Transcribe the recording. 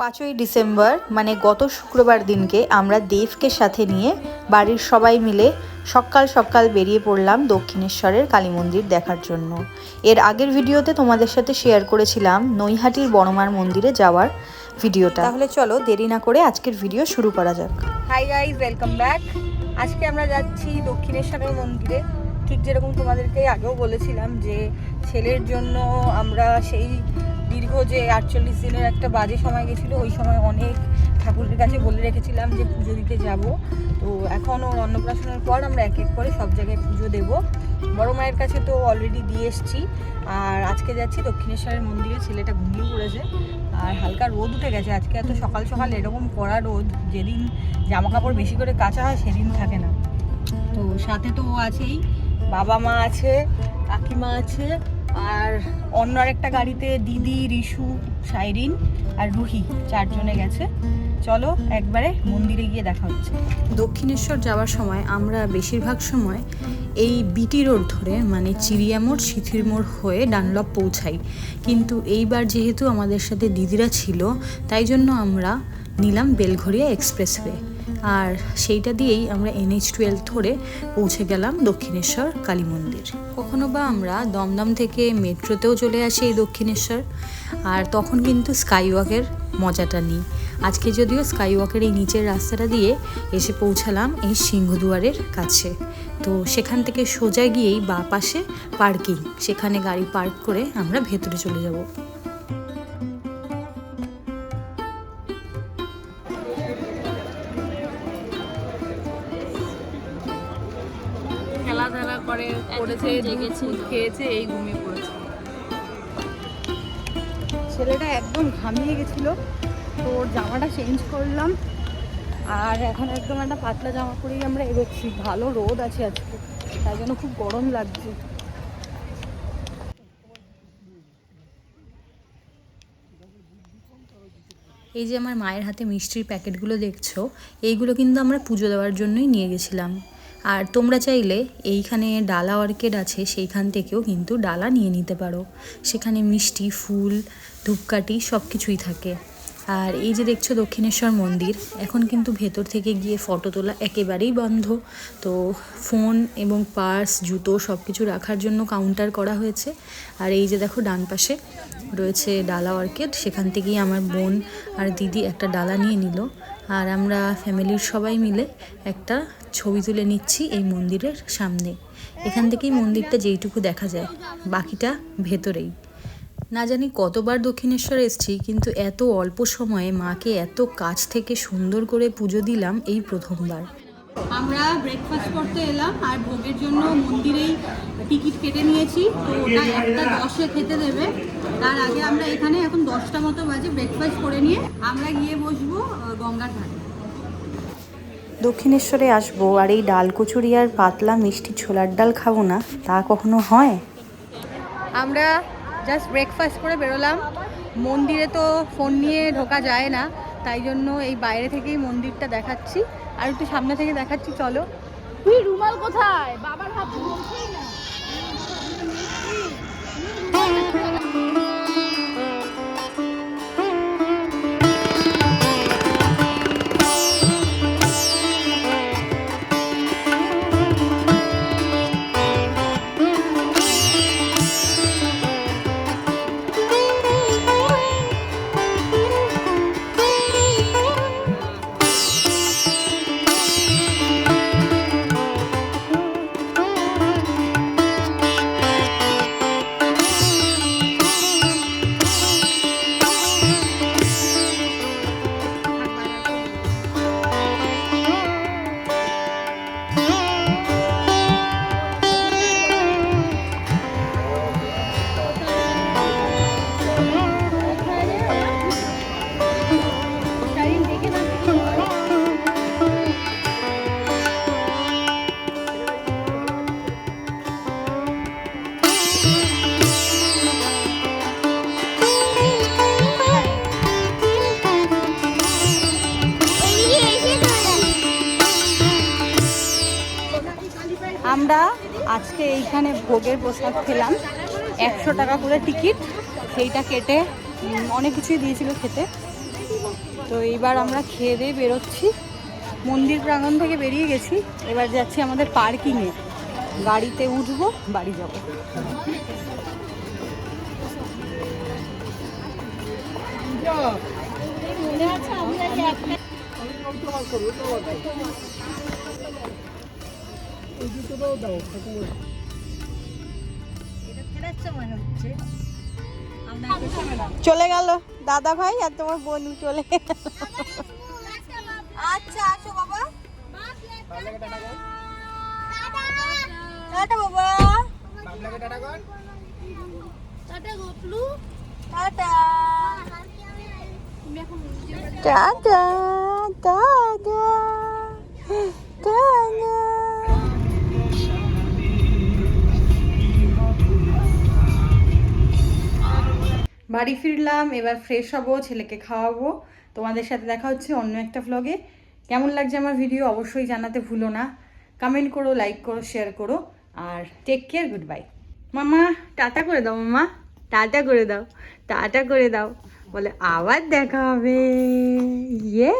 পাঁচই ডিসেম্বর মানে গত শুক্রবার দিনকে আমরা দেবকে সাথে নিয়ে বাড়ির সবাই মিলে সকাল সকাল বেরিয়ে পড়লাম দক্ষিণেশ্বরের কালী মন্দির দেখার জন্য। এর আগের ভিডিওতে তোমাদের সাথে শেয়ার করেছিলাম নৈহাটির বড়মার মন্দিরে যাওয়ার ভিডিওটা। তাহলে চলো দেরি না করে আজকের ভিডিও শুরু করা যাক। হাই গাইজ ওয়েলকাম ব্যাক আজকে আমরা যাচ্ছি দক্ষিণেশ্বরের মন্দিরে। ঠিক যেরকম তোমাদেরকে আগেও বলেছিলাম যে ছেলের জন্য আমরা সেই দীর্ঘ যে আটচল্লিশ দিনের একটা বাজে সময় গেছিল, ওই সময় অনেক ঠাকুরের কাছে বলে রেখেছিলাম যে পুজো দিতে যাব। তো এখন ওর অন্নপ্রাশনের পর আমরা এক এক করে সব জায়গায় পুজো দেব। বড় মায়ের কাছে তো অলরেডি দিয়ে এসছি। আর আজকে যাচ্ছি দক্ষিণেশ্বরের মন্দিরে, ছেলেটা ঘুমিয়ে পড়েছে। আর হালকা রোদ উঠে গেছে। আজকে এত সকাল সকাল এরকম কড়া রোদ, যেদিন জামা কাপড় বেশি করে কাচা হয় সেদিন থাকে না। তো সাথে তো ও আছেই। বাবা মা আছে, কাকিমা আছে আর অন্য আরেকটা গাড়িতে দিদি, রিশু, সাইরিন আর রুহি চারজনে গেছে। চলো একবারে মন্দিরে গিয়ে দেখা হচ্ছে। দক্ষিণেশ্বর যাওয়ার সময় আমরা বেশিরভাগ সময় এই বিটি রোড ধরে মানে চিড়িয়া মোড়, সিথির মোড় হয়ে ডানলপ পৌঁছাই। কিন্তু এইবার যেহেতু আমাদের সাথে দিদিরা ছিল, তাই জন্য আমরা নিলাম বেলঘরিয়া এক্সপ্রেসওয়ে। আর সেইটা দিয়েই আমরা এনএইচ টুয়েলভ ধরে পৌঁছে গেলাম দক্ষিণেশ্বর কালী মন্দির। কখনো বা আমরা দমদম থেকে মেট্রোতেও চলে আসি এই দক্ষিণেশ্বর, আর তখন কিন্তু স্কাইওয়াকের মজাটা নিই। আজকে যদিও স্কাইওয়াকের এই নিচের রাস্তাটা দিয়ে এসে পৌঁছালাম এই সিংহদুয়ারের কাছে। তো সেখান থেকে সোজা গিয়েই বা পাশে পার্কিং, সেখানে গাড়ি পার্ক করে আমরা ভেতরে চলে যাব। খেলাধুলা করে পড়েছে দুধ খেয়েছে এই ঘুমিয়ে পড়েছে। ছেলেটা একদম ঘামিয়ে গেছিল। তো ওর জামাটা চেঞ্জ করলাম। আর এখন একদম একটা পাতলা জামা পরেই আমরা এগোচ্ছি। ভালো রোদ আছে আজকে। তাই জন্য খুব গরম লাগছে। এই যে আমার মায়ের হাতে মিষ্টির প্যাকেটগুলো দেখছ এইগুলো কিন্তু আমরা পুজো দেওয়ার জন্যই নিয়ে গেছিলাম। আর তোমরা চাইলে এইখানে ডালা অর্কেড আছে, সেইখান থেকেও কিন্তু ডালা নিয়ে নিতে পারো। সেখানে মিষ্টি, ফুল, ধূপকাঠি সব কিছুই থাকে। আর এই যে দেখছ দক্ষিণেশ্বর মন্দির, এখন কিন্তু ভেতর থেকে গিয়ে ফটো তোলা একেবারেই বন্ধ। তো ফোন এবং পার্স, জুতো সব কিছু রাখার জন্য কাউন্টার করা হয়েছে। আর এই যে দেখো ডান পাশে রয়েছে ডালা অর্কিড, সেখান থেকেই আমার বোন আর দিদি একটা ডালা নিয়ে নিল। আর আমরা ফ্যামিলির সবাই মিলে একটা ছবি তুলে নিচ্ছি এই মন্দিরের সামনে। এখান থেকেই মন্দিরটা যেইটুকু দেখা যায়, বাকিটা ভেতরেই। না জানি কতবার দক্ষিণেশ্বর এসেছি, কিন্তু এত অল্প সময়ে মাকে এত কাছ থেকে সুন্দর করে পুজো দিলাম এই প্রথমবার। আমরা ব্রেকফাস্ট করতে এলাম আর ভোগের জন্য মন্দিরেই টিকিট কেটে নিয়েছি। তো ওটা একটা দশে খেতে দেবে। তার আগে আমরা এখানে এখন দশটা মতো বাজে ব্রেকফাস্ট করে নিয়ে আমরা গিয়ে বসবো গঙ্গার ঘাটে। দক্ষিণেশ্বরে আসব আর এই ডাল কচুরি আর পাতলা মিষ্টি ছোলার ডাল খাব না তা কখনো হয়? আমরা জাস্ট ব্রেকফাস্ট করে বেরোলাম। মন্দিরে তো ফোন নিয়ে ঢোকা যায় না তাই জন্য এই বাইরে থেকেই মন্দিরটা দেখাচ্ছি। আর একটু সামনে থেকে দেখাচ্ছি চলো। তুই রুমাল কোথায়? বাবার হাতে বলছেই না। আমরা আজকে এইখানে ভোগের প্রসাদ খেলাম। একশো টাকা করে টিকিট। সেইটা কেটে অনেক কিছুই দিয়েছিল খেতে। তো এইবার আমরা খেয়ে দিয়ে বেরোচ্ছি। মন্দির প্রাঙ্গণ থেকে বেরিয়ে গেছি। এবার যাচ্ছি আমাদের পার্কিংয়ে গাড়িতে উঠবো, বাড়ি যাব। চলে গেল দাদা ভাই আর তোমার বোন চলে আচ্ছা আসো বাবা। টাটা বাবা। টাটা টাটা। টাটা টাটা। বাড়ি ফিরলাম, এবার ফ্রেশ হব, ছেলেকে খাওয়াবো। তোমাদের সাথে দেখা হচ্ছে অন্য একটা ভ্লগে কেমন লাগছে আমার ভিডিও অবশ্যই জানাতে ভুলো না। কমেন্ট করো লাইক করো শেয়ার করো। আর টেক কেয়ার গুড বাই মামা, টাটা করে দাও মামা। টাটা করে দাও। টাটা করে দাও। বলে আবার দেখা হবে। ইয়ে